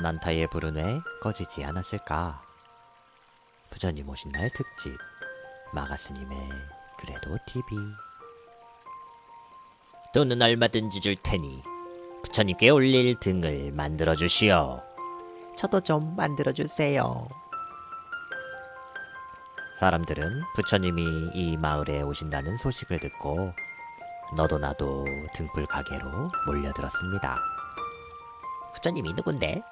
난타의 불은 왜 꺼지지 않았을까? 부처님 오신 날 특집 마가스님의 그래도 TV 돈은 얼마든지 줄 테니 부처님께 올릴 등을 만들어 주시오. 저도 좀 만들어 주세요. 사람들은 부처님이 이 마을에 오신다는 소식을 듣고 너도 나도 등불 가게로 몰려들었습니다. 부처님이 누군데?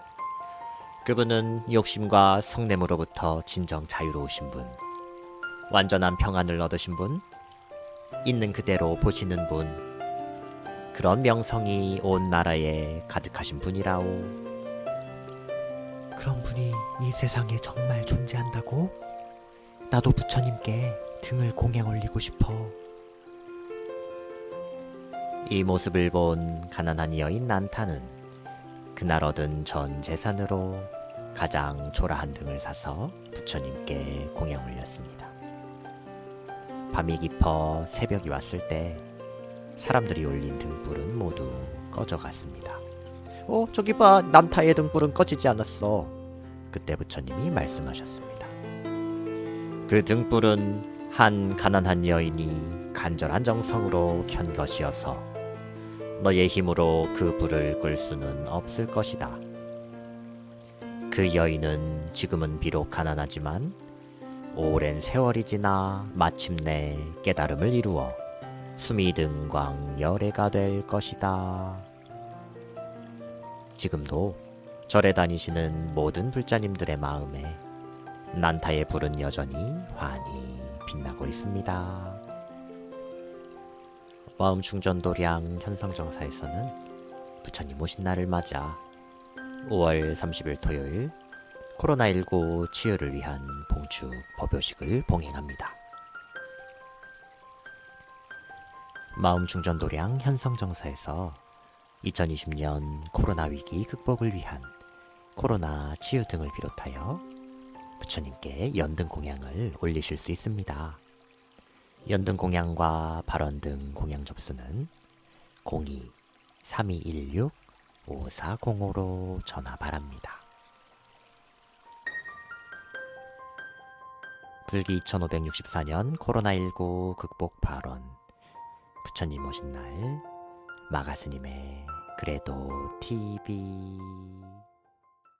그분은 욕심과 성냄으로부터 진정 자유로우신 분, 완전한 평안을 얻으신 분, 있는 그대로 보시는 분, 그런 명성이 온 나라에 가득하신 분이라오. 그런 분이 이 세상에 정말 존재한다고? 나도 부처님께 등을 공양 올리고 싶어. 이 모습을 본 가난한 여인 난타는 그날 얻은 전 재산으로 가장 초라한 등을 사서 부처님께 공양 올렸습니다. 밤이 깊어 새벽이 왔을 때 사람들이 올린 등불은 모두 꺼져갔습니다. 어, 저기 봐. 난타의 등불은 꺼지지 않았어. 그때 부처님이 말씀하셨습니다. 그 등불은 한 가난한 여인이 간절한 정성으로 켠 것이어서 너의 힘으로 그 불을 끌 수는 없을 것이다. 그 여인은 지금은 비록 가난하지만 오랜 세월이 지나 마침내 깨달음을 이루어 수미등광 열애가 될 것이다. 지금도 절에 다니시는 모든 불자님들의 마음에 난타의 불은 여전히 환히 빛나고 있습니다. 마음 충전 도량 현상정사에서는 부처님 오신 날을 맞아 5월 30일 토요일 코로나19 치유를 위한 봉축 법요식을 봉행합니다. 마음 충전 도량 현성정사에서 2020년 코로나 위기 극복을 위한 코로나 치유 등을 비롯하여 부처님께 연등 공양을 올리실 수 있습니다. 연등 공양과 발언 등 공양 접수는 02-3216-5405로 전화 바랍니다. 불기 2564년 코로나19 극복 발언 부처님 오신 날 마가스님의 그래도 TV